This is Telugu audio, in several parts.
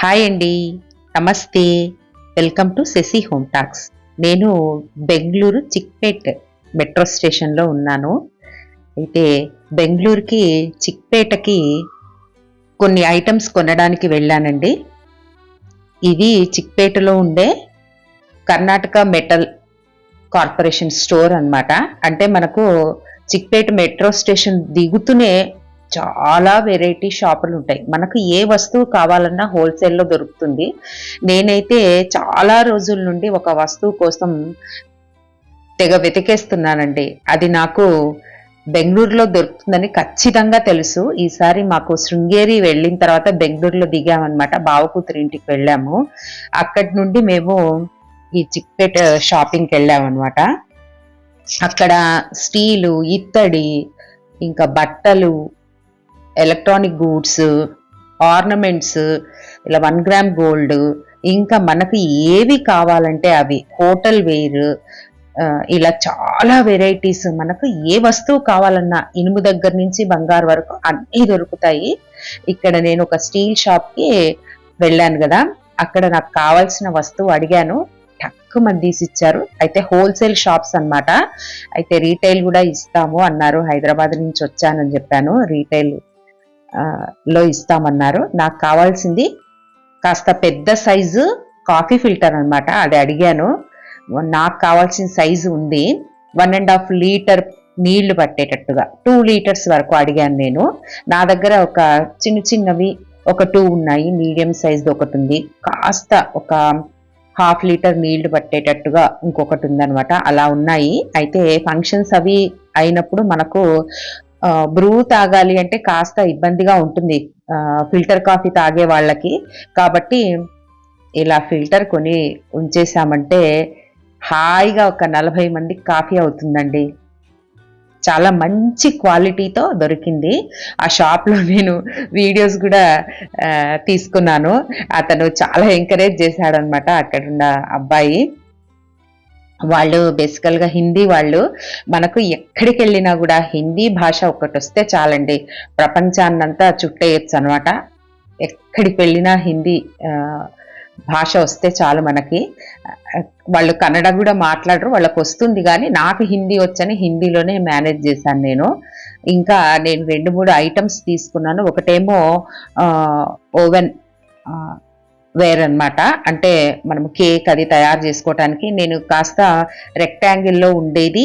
హాయ్ అండి. నమస్తే. Welcome to Shashi home talks. నేను బెంగళూరు చిక్పేట్ మెట్రో స్టేషన్లో ఉన్నాను. అయితే బెంగళూరుకి చిక్పేటకి కొన్ని ఐటమ్స్ కొనడానికి వెళ్ళానండి. ఇది చిక్పేటలో ఉండే కర్ణాటక మెటల్ కార్పొరేషన్ స్టోర్ అన్నమాట. అంటే మనకు చిక్పేట మెట్రో స్టేషన్ దిగుతూనే చాలా వెరైటీ షాపులు ఉంటాయి. మనకు ఏ వస్తువు కావాలన్నా హోల్సేల్లో దొరుకుతుంది. నేనైతే చాలా రోజుల నుండి ఒక వస్తువు కోసం తెగ వెతికేస్తున్నానండి. అది నాకు బెంగళూరులో దొరుకుతుందని ఖచ్చితంగా తెలుసు. ఈసారి మాకు శృంగేరి వెళ్ళిన తర్వాత బెంగళూరులో దిగామన్నమాట. బావకూతురి ఇంటికి వెళ్ళాము. అక్కడి నుండి మేము ఈ చిక్పేట షాపింగ్కి వెళ్ళామన్నమాట. అక్కడ స్టీలు ఇత్తడి ఇంకా బట్టలు ఎలక్ట్రానిక్ గూడ్స్ ఆర్నమెంట్స్ ఇలా వన్ గ్రామ్ గోల్డ్ ఇంకా మనకు ఏవి కావాలంటే అవి హోటల్ వేర్ ఇలా చాలా వెరైటీస్ మనకు ఏ వస్తువు కావాలన్నా ఇనుము దగ్గర నుంచి బంగారు వరకు అన్నీ దొరుకుతాయి. ఇక్కడ నేను ఒక స్టీల్ షాప్కి వెళ్ళాను కదా అక్కడ నాకు కావాల్సిన వస్తువు అడిగాను తక్కువ మంది తీసి ఇచ్చారు. అయితే హోల్సేల్ షాప్స్ అన్నమాట. అయితే రీటైల్ కూడా ఇస్తాము అన్నారు హైదరాబాద్ నుంచి వచ్చానని చెప్పాను రీటైల్ లో ఇస్తామన్నారు. నాకు కావాల్సింది కాస్త పెద్ద సైజు కాఫీ ఫిల్టర్ అనమాట అది అడిగాను. నాకు కావాల్సిన సైజు ఉంది. వన్ అండ్ హాఫ్ లీటర్ నీళ్ళు పట్టేటట్టుగా. టూ లీటర్స్ వరకు అడిగాను నేను. నా దగ్గర ఒక చిన్న చిన్నవి ఒక టూ ఉన్నాయి. మీడియం సైజ్ ఒకటి ఉంది. కాస్త ఒక హాఫ్ లీటర్ నీళ్ళు పట్టేటట్టుగా ఇంకొకటి ఉందనమాట అలా ఉన్నాయి. అయితే ఫంక్షన్స్ అవి అయినప్పుడు మనకు బ్రూ తాగాలి అంటే కాస్త ఇబ్బందిగా ఉంటుంది. ఫిల్టర్ కాఫీ తాగే వాళ్ళకి. కాబట్టి ఇలా ఫిల్టర్ కొని ఉంచేసామంటే హాయిగా ఒక నలభై మందికి కాఫీ అవుతుందండి. చాలా మంచి క్వాలిటీతో దొరికింది. ఆ షాప్లో నేను వీడియోస్ కూడా తీసుకున్నాను. అతను చాలా ఎంకరేజ్ చేశాడనమాట అక్కడున్న అబ్బాయి. వాళ్ళు బేసికల్గా హిందీ వాళ్ళు మనకు ఎక్కడికి వెళ్ళినా కూడా హిందీ భాష ఒకటి వస్తే చాలండి. ప్రపంచాన్నంతా చుట్టేయచ్చు అనమాట ఎక్కడికి వెళ్ళినా హిందీ భాష వస్తే చాలు మనకి. వాళ్ళు కన్నడ కూడా మాట్లాడరు వాళ్ళకి వస్తుంది కానీ నాకు హిందీ వచ్చని హిందీలోనే మేనేజ్ చేశాను నేను. ఇంకా నేను రెండు మూడు ఐటమ్స్ తీసుకున్నాను. ఒకటేమో ఓవెన్ వేర్ అన్నమాట అంటే మనం కేక్ అది తయారు చేసుకోవటానికి నేను కాస్త రెక్టాంగిల్లో ఉండేది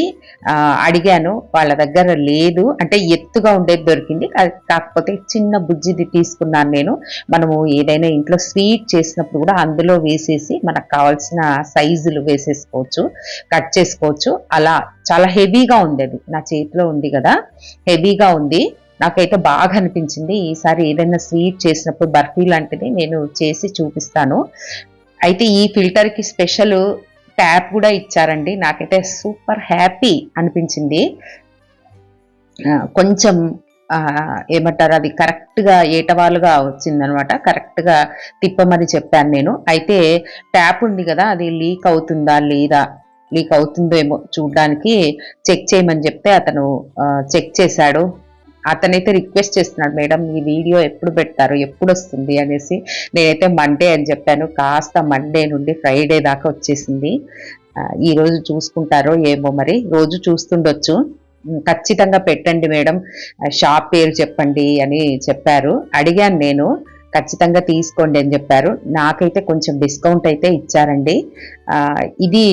అడిగాను. వాళ్ళ దగ్గర లేదు. అంటే ఎత్తుగా ఉండేది దొరికింది. కాకపోతే చిన్న బుజ్జిది తీసుకున్నాను నేను. మనము ఏదైనా ఇంట్లో స్వీట్ చేసినప్పుడు కూడా అందులో వేసేసి మనకు కావాల్సిన సైజులు వేసేసుకోవచ్చు కట్ చేసుకోవచ్చు. అలా చాలా హెవీగా ఉంది అది నా చేతిలో ఉంది కదా. హెవీగా ఉంది. నాకైతే బాగా అనిపించింది. ఈసారి ఏదైనా స్వీట్ చేసినప్పుడు బర్ఫీ లాంటిది నేను చేసి చూపిస్తాను. అయితే ఈ ఫిల్టర్కి స్పెషల్ ట్యాప్ కూడా ఇచ్చారండి. నాకైతే సూపర్ హ్యాపీ అనిపించింది. కొంచెం ఏమంటారు అది కరెక్ట్గా ఏటవాలుగా వచ్చిందనమాట. కరెక్ట్గా తిప్పమని చెప్పాను నేను. అయితే ట్యాప్ ఉంది కదా అది లీక్ అవుతుందా లేదా లీక్ అవుతుందో ఏమో చూడడానికి చెక్ చేయమని చెప్తే అతను చెక్ చేశాడు. అతనైతే రిక్వెస్ట్ చేస్తున్నాడు మేడం ఈ వీడియో ఎప్పుడు పెడతారు? ఎప్పుడు వస్తుంది? అనేసి. నేనైతే మండే అని చెప్పాను. కాస్త మండే నుండి ఫ్రైడే దాకా వచ్చేసింది. ఈరోజు చూసుకుంటారో ఏమో మరి. రోజు చూస్తుండొచ్చు. ఖచ్చితంగా పెట్టండి మేడం. షాప్ పేరు చెప్పండి అని చెప్పారు. అడిగాను నేను. ఖచ్చితంగా తీసుకోండి అని చెప్పారు. నాకైతే కొంచెం డిస్కౌంట్ అయితే ఇచ్చారండి. ఇది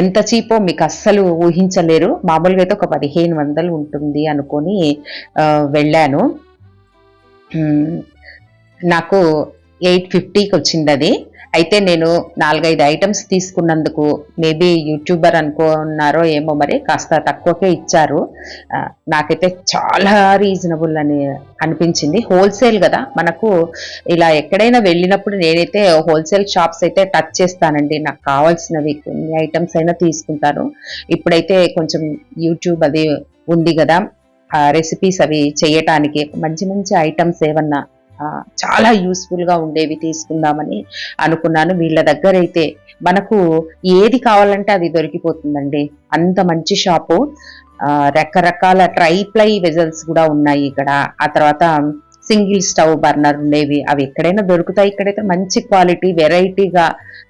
ఎంత చీపో మీకు అస్సలు ఊహించలేరు. మామూలుగా అయితే ఒక పదిహేను వందలు ఉంటుంది అనుకొని వెళ్ళాను. నాకు ఎయిట్ ఫిఫ్టీకి వచ్చింది అది. అయితే నేను నాలుగైదు ఐటమ్స్ తీసుకున్నందుకు మేబీ యూట్యూబర్ అనుకున్నారో ఏమో మరి కాస్త తక్కువకే ఇచ్చారు. నాకైతే చాలా రీజనబుల్ అని అనిపించింది. హోల్సేల్ కదా మనకు ఇలా ఎక్కడైనా వెళ్ళినప్పుడు నేనైతే హోల్సేల్ షాప్స్ అయితే టచ్ చేస్తానండి. నాకు కావాల్సినవి కొన్ని ఐటమ్స్ అయినా తీసుకుంటాను. ఇప్పుడైతే కొంచెం యూట్యూబ్ అది ఉంది కదా రెసిపీస్ అవి చేయటానికి మంచి మంచి ఐటమ్స్ ఏమన్నా చాలా యూస్ఫుల్గా ఉండేవి తీసుకుందామని అనుకున్నాను. వీళ్ళ దగ్గర అయితే మనకు ఏది కావాలంటే అది దొరికిపోతుందండి. అంత మంచి షాపు రకరకాల ట్రైప్లై వెజల్స్ కూడా ఉన్నాయి ఇక్కడ. ఆ తర్వాత సింగిల్ స్టవ్ బర్నర్ ఉండేవి. అవి ఎక్కడైనా దొరుకుతాయి. ఇక్కడైతే మంచి క్వాలిటీ వెరైటీగా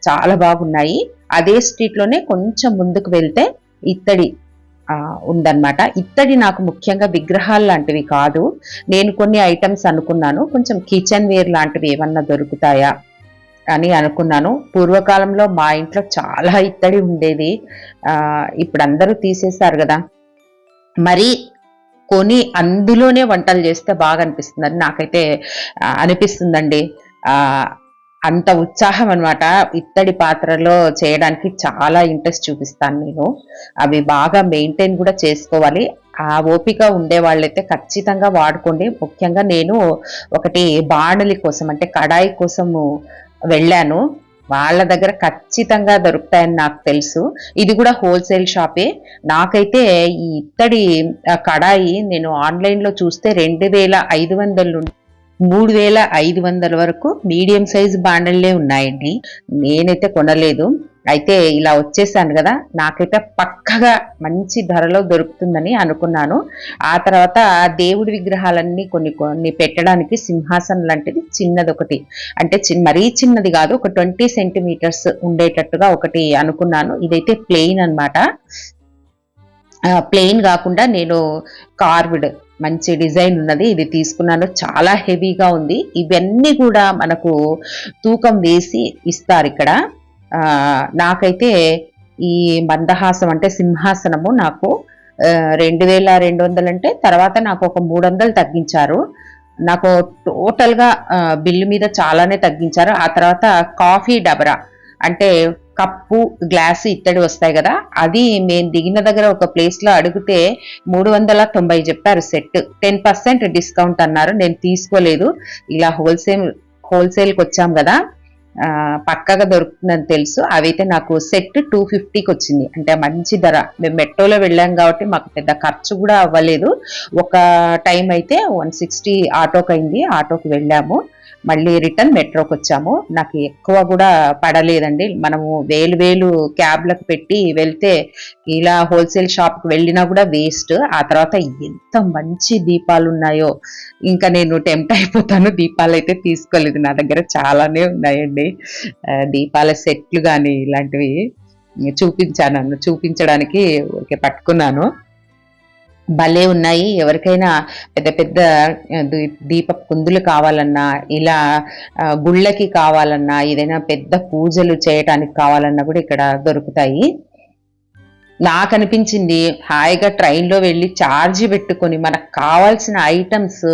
చాలా బాగున్నాయి. అదే స్ట్రీట్లోనే కొంచెం ముందుకు వెళ్తే ఇత్తడి ఉందన్నమాట. ఇత్తడి నాకు ముఖ్యంగా విగ్రహాలు లాంటివి కాదు. నేను కొన్ని ఐటమ్స్ అనుకున్నాను. కొంచెం కిచెన్ వేర్ లాంటివి ఏమన్నా దొరుకుతాయా అని అనుకున్నాను. పూర్వకాలంలో మా ఇంట్లో చాలా ఇత్తడి ఉండేది. ఇప్పుడు అందరూ తీసేశారు కదా. మరి కొని అందులోనే వంటలు చేస్తే బాగా అనిపిస్తుందని నాకైతే అనిపిస్తుందండి. అంత ఉత్సాహం అనమాట ఇత్తడి పాత్రలో చేయడానికి చాలా ఇంట్రెస్ట్ చూపిస్తాను నేను. అవి బాగా మెయింటైన్ కూడా చేసుకోవాలి. ఆ ఓపిక ఉండే వాళ్ళైతే ఖచ్చితంగా వాడుకోండి. ముఖ్యంగా నేను ఒకటి బాణలి కోసం అంటే కడాయి కోసము వెళ్ళాను. వాళ్ళ దగ్గర ఖచ్చితంగా దొరుకుతాయని నాకు తెలుసు. ఇది కూడా హోల్సేల్ షాపే. నాకైతే ఈ ఇత్తడి కడాయి నేను ఆన్లైన్లో చూస్తే రెండు వేల ఐదు వందల నుండి మూడు వేల ఐదు వందల వరకు మీడియం సైజ్ బాండల్లే ఉన్నాయండి. నేనైతే కొనలేదు. అయితే ఇలా వచ్చేసాను కదా నాకైతే పక్కగా మంచి ధరలో దొరుకుతుందని అనుకున్నాను. ఆ తర్వాత దేవుడి విగ్రహాలన్నీ కొన్ని కొన్ని పెట్టడానికి సింహాసనం లాంటిది చిన్నది ఒకటి అంటే చిన్న మరీ చిన్నది కాదు ఒక ట్వంటీ సెంటీమీటర్స్ ఉండేటట్టుగా ఒకటి అనుకున్నాను. ఇదైతే ప్లెయిన్ అన్నమాట. ప్లెయిన్ కాకుండా నేను కార్వ్డ్ మంచి డిజైన్ ఉన్నది. ఇది తీసుకున్నాను. చాలా హెవీగా ఉంది. ఇవన్నీ కూడా మనకు తూకం వేసి ఇస్తారు ఇక్కడ. నాకైతే ఈ మందహాసం అంటే సింహాసనము నాకు రెండు వేల రెండు వందలు అంటే తర్వాత నాకు ఒక మూడు వందలు తగ్గించారు. నాకు టోటల్గా బిల్లు మీద చాలానే తగ్గించారు. ఆ తర్వాత కాఫీ డబరా అంటే కప్పు గ్లాసు ఇత్తడి వస్తాయి కదా అది మేము దిగిన దగ్గర ఒక ప్లేస్లో అడిగితే మూడు వందల తొంభై చెప్పారు సెట్ టెన్ పర్సెంట్ డిస్కౌంట్ అన్నారు. నేను తీసుకోలేదు. ఇలా హోల్సేల్ హోల్సేల్కి వచ్చాం కదా. పక్కగా దొరుకుతుందని తెలుసు. అవైతే నాకు సెట్ టూ ఫిఫ్టీకి వచ్చింది. అంటే మంచి ధర. మేము మెట్రోలో వెళ్ళాం కాబట్టి మాకు పెద్ద ఖర్చు కూడా అవ్వలేదు. ఒక టైం అయితే వన్ సిక్స్టీ ఆటోకి అయింది. ఆటోకి వెళ్ళాము. మళ్ళీ రిటర్న్ మెట్రోకి వచ్చాము. నాకు ఎక్కువ కూడా పడలేదండి. మనము వేలు వేలు క్యాబ్లకు పెట్టి వెళ్తే ఇలా హోల్సేల్ షాప్కి వెళ్ళినా కూడా వేస్ట్. ఆ తర్వాత ఎంత మంచి దీపాలు ఉన్నాయో. ఇంకా నేను టెంప్ట్ అయిపోతాను. దీపాలు అయితే తీసుకోలేదు. నా దగ్గర చాలానే ఉన్నాయండి. దీపాల సెట్లు కానీ ఇలాంటివి చూపించాను. చూపించడానికి ఊరికే పట్టుకున్నాను. భలే ఉన్నాయి. ఎవరికైనా పెద్ద పెద్ద దీప కుందులు కావాలన్నా ఇలా గుళ్ళకి కావాలన్నా ఏదైనా పెద్ద పూజలు చేయటానికి కావాలన్నా కూడా ఇక్కడ దొరుకుతాయి. నాకు అనిపించింది హాయిగా ట్రైన్లో వెళ్ళి ఛార్జీ పెట్టుకొని మనకు కావాల్సిన ఐటమ్స్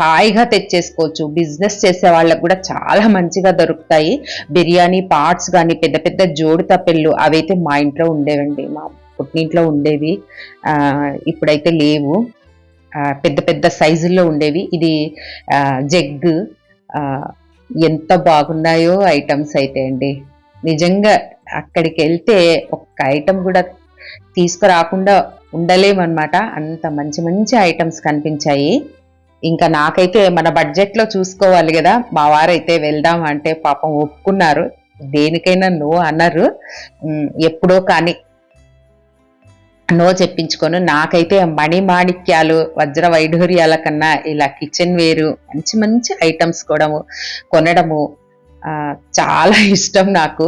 హాయిగా తెచ్చేసుకోవచ్చు. బిజినెస్ చేసే వాళ్ళకు కూడా చాలా మంచిగా దొరుకుతాయి. బిర్యానీ పార్ట్స్ కానీ పెద్ద పెద్ద జోడు తప్పెళ్ళు అవైతే మా ఇంట్లో ఉండేవండి. మా పుట్టినింట్లో ఉండేవి. ఇప్పుడైతే లేవు. పెద్ద పెద్ద సైజుల్లో ఉండేవి. ఇది జగ్ జగ్గు ఎంత బాగున్నాయో ఐటమ్స్ అయితే అండి. నిజంగా అక్కడికి వెళ్తే ఒక్క ఐటమ్ కూడా తీసుకురాకుండా ఉండలేమన్నమాట. అంత మంచి మంచి ఐటమ్స్ కనిపించాయి. ఇంకా నాకైతే మన బడ్జెట్లో చూసుకోవాలి కదా. మా వారైతే వెళ్దాం అంటే పాపం ఒప్పుకున్నారు. దేనికైనా నో అన్నారు ఎప్పుడో కానీ నో చెప్పించుకోను. నాకైతే మణి మాణిక్యాలు వజ్ర వైఢూర్యాల కన్నా ఇలా కిచెన్ వేరు మంచి మంచి ఐటమ్స్ కూడా కొనడము చాలా ఇష్టం నాకు.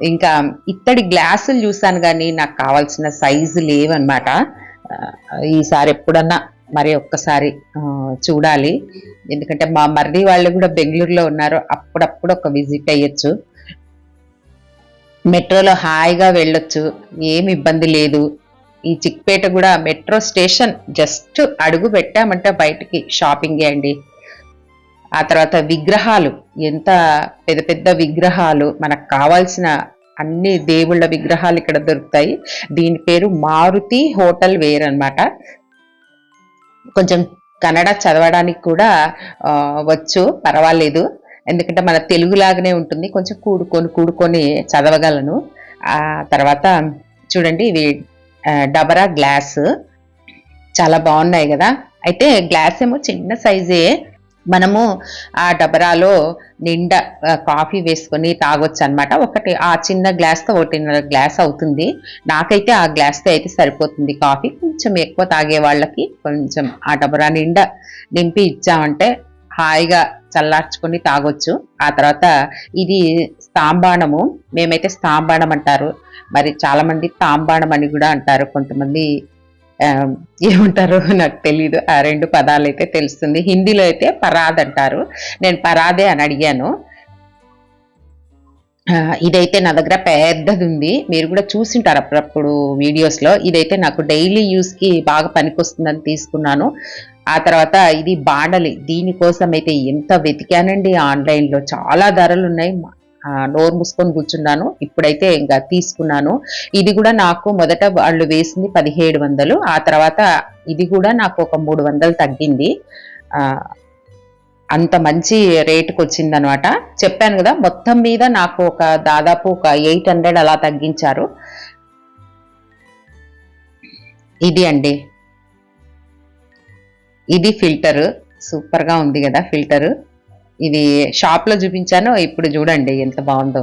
ఇంకా ఇత్తడి గ్లాసులు చూసాను కానీ నాకు కావాల్సిన సైజు లేవన్నమాట. ఈసారి ఎప్పుడన్నా మరి ఒక్కసారి చూడాలి. ఎందుకంటే మా మర్రి వాళ్ళు కూడా బెంగళూరులో ఉన్నారు. అప్పుడప్పుడు ఒక విజిట్ అయ్యొచ్చు. మెట్రోలో హాయిగా వెళ్ళొచ్చు. ఏమి ఇబ్బంది లేదు. ఈ చిక్పేట కూడా మెట్రో స్టేషన్ జస్ట్ అడుగు పెట్టామంటే బయటికి షాపింగే అండి. ఆ తర్వాత విగ్రహాలు ఎంత పెద్ద పెద్ద విగ్రహాలు మనకు కావాల్సిన అన్ని దేవుళ్ళ విగ్రహాలు ఇక్కడ దొరుకుతాయి. దీని పేరు మారుతి హోటల్ వేర్ అన్నమాట. కొంచెం కన్నడ చదవడానికి కూడా వచ్చు పర్వాలేదు. ఎందుకంటే మన తెలుగులాగానే ఉంటుంది. కొంచెం కూడుకొని కూడుకొని చదవగలను. ఆ తర్వాత చూడండి ఇవి డబరా గ్లాస్ చాలా బాగున్నాయి కదా. అయితే గ్లాస్ ఏమో చిన్న సైజే మనము ఆ డబరాలో నిండా కాఫీ వేసుకొని తాగొచ్చు అనమాట ఒకటి ఆ చిన్న గ్లాస్తో ఒకటిన్నర గ్లాస్ అవుతుంది. నాకైతే ఆ గ్లాస్తో అయితే సరిపోతుంది కాఫీ కొంచెం ఎక్కువ తాగే వాళ్ళకి కొంచెం ఆ డబరా నిండా నింపి ఇచ్చామంటే హాయిగా చల్లార్చుకొని తాగొచ్చు. ఆ తర్వాత ఇది స్తాంబాణము మేమైతే స్తాంబాణం అంటారు. మరి చాలా మంది తాంబాణం అని కూడా అంటారు. కొంతమంది ఆ, ఏమంటారో నాకు తెలియదు ఆ రెండు పదాలు అయితే తెలుస్తుంది. హిందీలో అయితే పరాద్ అంటారు. నేను పరాదే అని అడిగాను. ఇదైతే నా దగ్గర పెద్దది ఉంది. మీరు కూడా చూసింటారు అప్పుడప్పుడు వీడియోస్లో. ఇదైతే నాకు డైలీ యూస్కి బాగా పనికొస్తుందని తీసుకున్నాను. ఆ తర్వాత ఇది బాణలి దీనికోసం అయితే ఎంత వెతికానండి ఆన్లైన్లో? చాలా ధరలు ఉన్నాయి. నోరు మూసుకొని కూర్చున్నాను. ఇప్పుడైతే ఇంకా తీసుకున్నాను. ఇది కూడా నాకు మొదట వాళ్ళు వేసింది పదిహేడు వందలు. ఆ తర్వాత ఇది కూడా నాకు ఒక మూడు వందలు తగ్గింది. అంత మంచి రేటుకి వచ్చింది అనమాట చెప్పాను కదా మొత్తం మీద నాకు ఒక దాదాపు ఒక ఎయిట్ హండ్రెడ్ అలా తగ్గించారు. ఇది అండి. ఇది ఫిల్టర్. సూపర్గా ఉంది కదా ఫిల్టర్. ఇది షాప్లో చూపించాను ఇప్పుడు చూడండి ఎంత బాగుందో.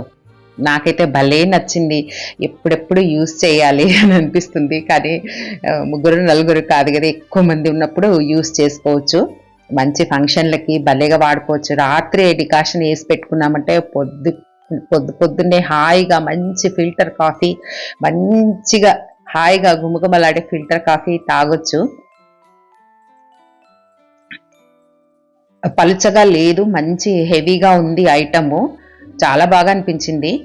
నాకైతే భలే నచ్చింది. ఎప్పుడెప్పుడు యూస్ చేయాలి అని అనిపిస్తుంది. కానీ ముగ్గురు నలుగురు కాదు కదా ఎక్కువ మంది ఉన్నప్పుడు యూస్ చేసుకోవచ్చు. మంచి ఫంక్షన్లకి భలేగా వాడుకోవచ్చు. రాత్రి డికాషన్ వేసి పెట్టుకున్నామంటే పొద్దు పొద్దు పొద్దున్నే హాయిగా మంచి ఫిల్టర్ కాఫీ మంచిగా హాయిగా గుమగుమలాడే ఫిల్టర్ కాఫీ తాగొచ్చు. పలుచగా లేదు మంచి హెవీగా ఉంది ఐటము. చాలా బాగా అనిపించింది.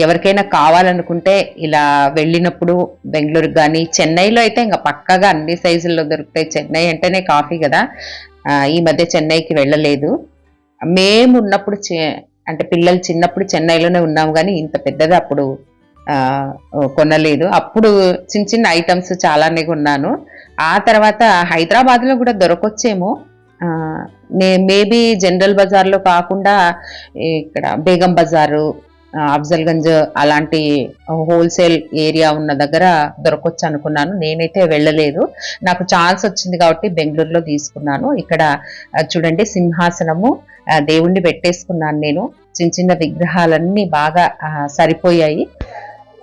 ఎవరికైనా కావాలనుకుంటే ఇలా వెళ్ళినప్పుడు బెంగళూరు కానీ చెన్నైలో అయితే ఇంకా పక్కగా అన్ని సైజుల్లో దొరుకుతాయి. చెన్నై అంటేనే కాఫీ కదా. ఈ మధ్య చెన్నైకి వెళ్ళలేదు. మేము ఉన్నప్పుడు చె- అంటే పిల్లలు చిన్నప్పుడు చెన్నైలోనే ఉన్నాము కానీ ఇంత పెద్దది అప్పుడు కొనలేదు. అప్పుడు చిన్న చిన్న ఐటమ్స్ చాలానే కొన్నాను. ఆ తర్వాత హైదరాబాద్లో కూడా దొరకొచ్చేమో. నే మేబీ జనరల్ బజార్లో కాకుండా ఇక్కడ బేగం బజారు అఫ్జల్గంజ్ అలాంటి హోల్సేల్ ఏరియా ఉన్న దగ్గర దొరకొచ్చు అనుకున్నాను. నేనైతే వెళ్ళలేదు. నాకు ఛాన్స్ వచ్చింది కాబట్టి బెంగళూరులో తీసుకున్నాను. ఇక్కడ చూడండి సింహాసనము దేవుణ్ణి పెట్టేసుకున్నాను నేను. చిన్న చిన్న విగ్రహాలన్నీ బాగా సరిపోయాయి.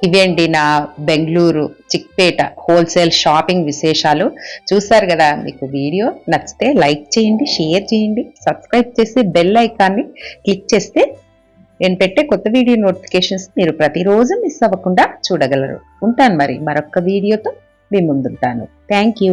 ఇవేంటి నా బెంగళూరు చిక్పేట హోల్సేల్ షాపింగ్ విశేషాలు చూసారు కదా మీకు వీడియో నచ్చితే లైక్ చేయండి షేర్ చేయండి సబ్స్క్రైబ్ చేసి బెల్ ఐకాన్ని క్లిక్ చేస్తే నేను పెట్టే కొత్త వీడియో నోటిఫికేషన్స్ మీరు ప్రతిరోజు మిస్ అవ్వకుండా చూడగలరు. ఉంటాను మరి మరొక వీడియోతో మీ ముందుంటాను. Thank you.